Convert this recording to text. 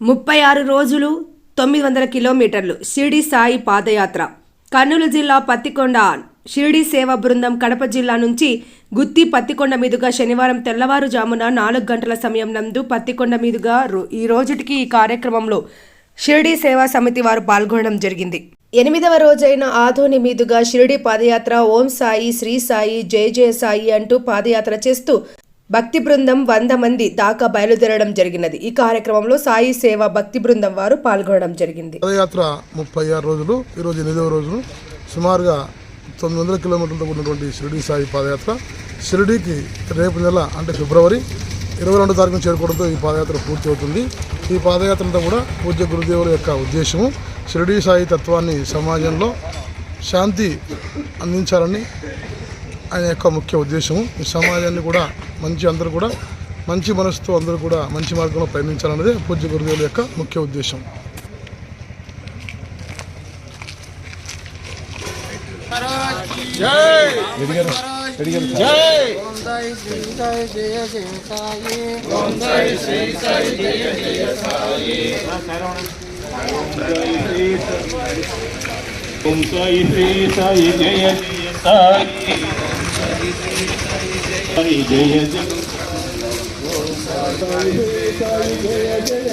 ముప్పై ఆరు రోజులు తొమ్మిది వందల కిలోమీటర్లు షిరిడి సాయి పాదయాత్ర. కర్నూలు జిల్లా పత్తికొండ షిరిడి సేవా బృందం కడప జిల్లా నుంచి గుత్తి పత్తికొండ మీదుగా శనివారం తెల్లవారుజామున నాలుగు గంటల సమయం నందు పత్తికొండ మీదుగా రో- ఈ రోజుటికి ఈ కార్యక్రమంలో షిరిడి సేవా సమితి వారు పాల్గొనడం జరిగింది. ఎనిమిదవ రోజైన ఆధోని మీదుగా షిరిడి పాదయాత్ర ఓం సాయి శ్రీ సాయి జయ జయ సాయి అంటూ పాదయాత్ర చేస్తూ భక్తి బృందం వంద మంది దాకా బయలుదేరడం జరిగినది. ఈ కార్యక్రమంలో సాయి సేవ భక్తి బృందం వారు పాల్గొనడం జరిగింది. పదయాత్ర ముప్పై ఆరు రోజులు ఈరోజు ఎనిమిదవ రోజును. సుమారుగా తొమ్మిది వందల కిలోమీటర్లతో ఉన్నటువంటి షిరిడి సాయి పాదయాత్ర. షిరిడికి రేపు నెల అంటే ఫిబ్రవరి ఇరవై రెండు తారీఖున చేరుకోవడంతో ఈ పాదయాత్ర పూర్తి అవుతుంది. ఈ పాదయాత్ర అంతా కూడా పూజ్య గురుదేవుల యొక్క ఉద్దేశము. షిరిడి సాయి తత్వాన్ని సమాజంలో శాంతి అందించాలని ఆయన యొక్క ముఖ్య ఉద్దేశము. ఈ సమాజాన్ని కూడా మంచి అందరూ కూడా మంచి మనసుతో అందరూ కూడా మంచి మార్గంలో పయనించాలన్నదే పూజ్య గురుదేవుల యొక్క ముఖ్య ఉద్దేశం. ఓం సాయి శ్రీ సాయి జయ జయ సాయి. సాయి జయ జయ